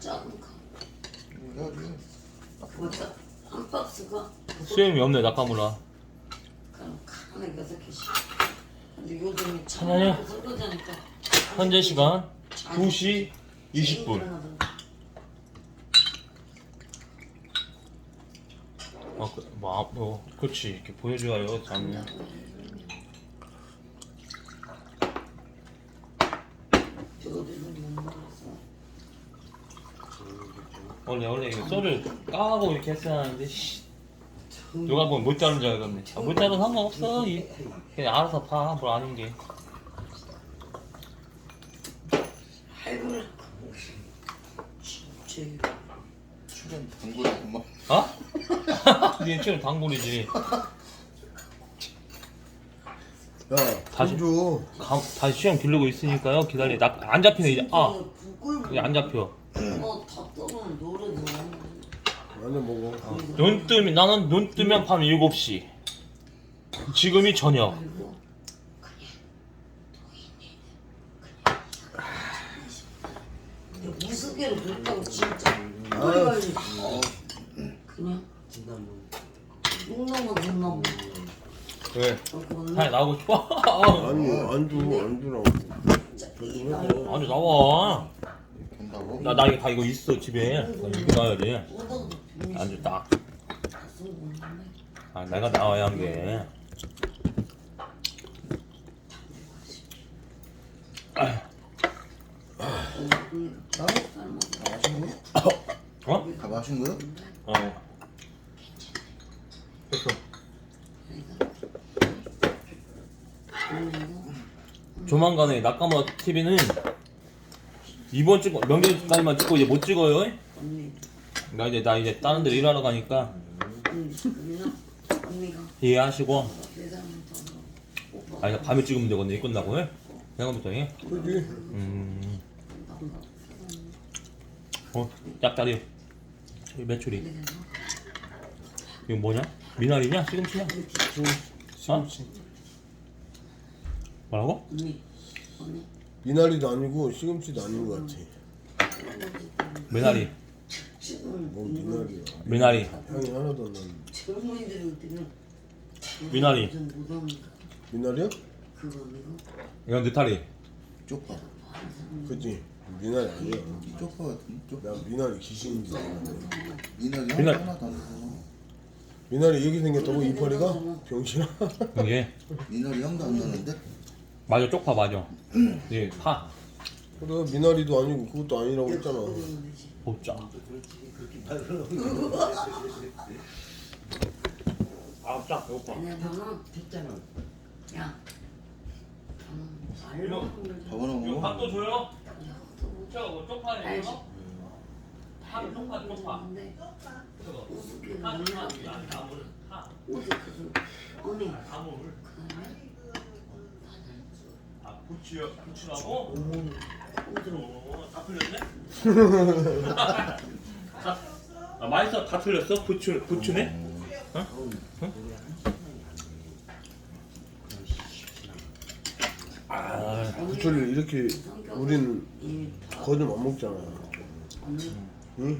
작은 거. 해야지. 그거 한 박스가 수염이 없네 낙가물라 그럼 하나 여섯 개씩. 근데 요즘에 하나요? 설거지하니까 현재 시간 2시 20분 아, 그, 뭐, 아, 뭐, 그렇지 이렇게 보여줘요 저는 저거들은 못 먹었어. 원래 원래 이거 썰을 까고 이렇게 했어야 하는데 씨, 누가 보면 못 자른 줄 알겠네. 아, 못 자른 상관없어 이, 그냥 알아서 파뭘 아닌 게. 할부를 제 출연 단골 엄마. 어? 니네 지금 단골이지. 야, 다시- 줘. 가, 다시 시험 기르고 있으니까요. 기다려 나, 안 잡히네 이제. 아. 이게 안 잡혀 뭐다 떠면 노래도 완전 먹어. 눈 뜨면 나는 눈 뜨면 밤 7시 지금이 저녁 무스개를 그랬다고 진짜 아유. 그냥 농담은 농담 왜? 그거는 아니 나오고 싶어? 아니, 안 줘, 안 주라고. 진짜 이 나이로 아니 나와 된다고? 나, 나 이거 다 이거 있어 집에 나 이거 오다도 비밀 안주 딱 아, 내가 나와야 한 게. 다 마신? 어? 다 마신 거야? 어. 됐어. 조만간에 낙가마 TV는 이번 주 명절까지만 찍고 이제 못 찍어요. 언니 나 이제 나 이제 다른 데로 일하러 가니까 언니 언니가 언니가 이해하시고 대장을 더 오빠 아니 밤에 찍으면 되거든 일 끝나고 내가부터 해. 그지? 음. 어 짝다리. 저기 메추리. 이거 뭐냐? 미나리냐? 시금치냐? 어? 뭐라고? 언니 언니 미나리도 아니고 시금치도 아닌 것 같아. 미나리. 뭐 미나리야. 미나리. 향이 하나도 안 나는데. 젊은이들이 어떻게 미나리. 좀 미나리야? 그거 이거 이건 느타리. 쪽파. 그지? 미나리 아니야. 쪽파 같은 쪽파. 나 미나리 귀신인 줄. 미나리 미나리. 하나 하나도 안 넣어. 미나리 여기 생겼다고 이파리가? 병신아? 이게 미나리 향도 안 나는데? 맞아 쪽파 맞아. 이게 파. 그래 미나리도 아니고 그것도 아니라고 했잖아. 보자. 아딱 배고파. 나는 됐잖아 야 나는 알로 밥 하나 이거 먹어? 밥도 줘요? 야, 또 저거 뭐 쪽파네 이거? 파 쪽파 쪽파. 근데 저거. 우습게 파 몰라 쪽파 아니 나물 파그 언니 나물. 그다 부추라고? 어디로 오, 다 틀렸네? 다- 아 맛있어 다 틀렸어? 부추 부추네? 어? 응? 아 부추를 이렇게 우리는 거좀 안 먹잖아. 응?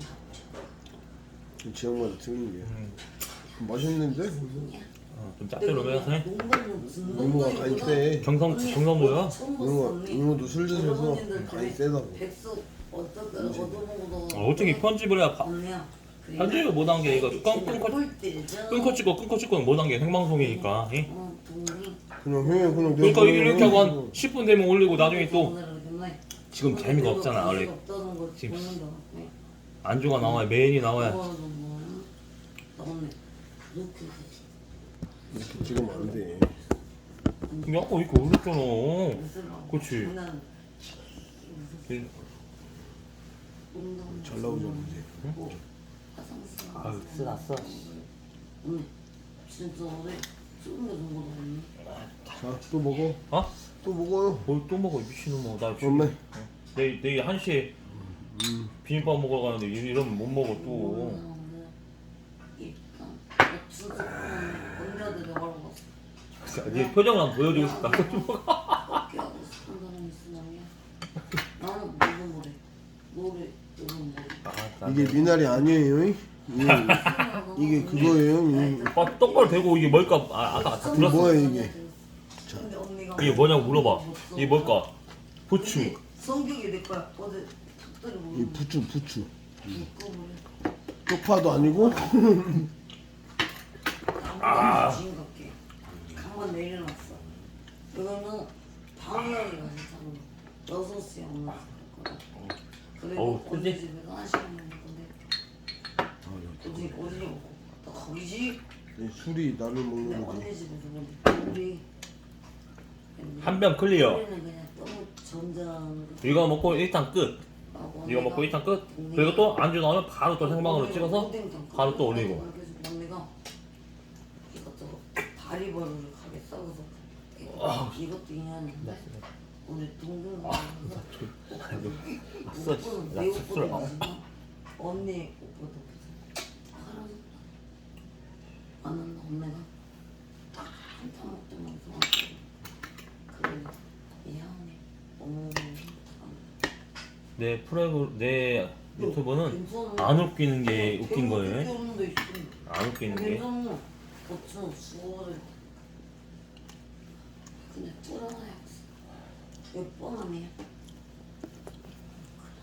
지역마다 틀린 게. 맛있는데? 어, 좀 짭짤하면서 해. 이모가 간이 세. 경상 경상도야? 이모, 이모도 술 드셔서 간이 세다고. 백숙 어떻게 얻어먹어도 어, 어떻게 편집을 해야 바, 편집을 못 한 게 이거 끊, 끊고 끊고 찍고 끊고 찍고 못 한 게 생방송이니까. 예? 어 그냥 해, 그냥 그러니까 이렇게 하고 한 10분 되면 올리고 나중에 또 지금 재미가 없잖아 원래 지금. 같아. 안주가 나와야 메인이 나와야 이렇게 찍으면 안 돼. 근데 아까 이렇게 올렸잖아. 운동. 잘 나오잖아, 이제. 뭐, 화장실. 아유 쓰났어 응. 진짜 왜 없네. 자, 또 먹어. 어? 또 먹어요. 뭘또 먹어 미친놈아 나 지금 엄매. 내일 내일 1시에 비빔밥 먹으러 가는데 이- 이러면 못 먹어 또. 나 진짜 갔어. 네 표정을 한번 보여주고 싶다 싶은 사람 나는 무슨 뭐 아, 이게 미나리 아니에요. 이? 이게, 이게 그거예요. 이. 아, 똑바로 대고 이게 뭘까? 아, 아까 다 들었어. 뭐야, 이게? 근데 언니가 이게 뭐냐고 물어봐. 이게 뭘까? 부추. 성격이 내 거야 어제 탁들이 이 모르는 부추 부추. 쪽파도 아니고 아 강만 내려놨어 이거는 방학이가 괜찮아 여섯 시에 엄마 거야 그리고 어우, 언니 크지? 집에서 한 시간 먹을 건데 어디 어디 먹고 나 거기 집이 술이 나를 근데 먹는 거지. 언니 집에서 먹는데 우리 한 병 클리어. 우리는 그냥 너무 전장으로 이거 먹고 일단 끝. 하고 이거 먹고 일단 끝. 그리고 또 안주 나오면 바로 또 생방으로 찍어서 바로 또 올리고. 언니가 이것저것 아, 이것도 인연인데 우리 동생 아, 써. 오빠는 나내 술. 오빠도 마시고 언니 오빠도 하나도 안 한다 언니가 딱 한탕 먹더만 좋아하고 그래 이 형이 너무 내 프로그램 내 유튜브는 괜찮아. 안 웃기는 게 웃긴 거예요. 안 웃기는 게. 괜찮아. 고추 수어를 그냥 뚫어놔야겠어. 몇번 하네.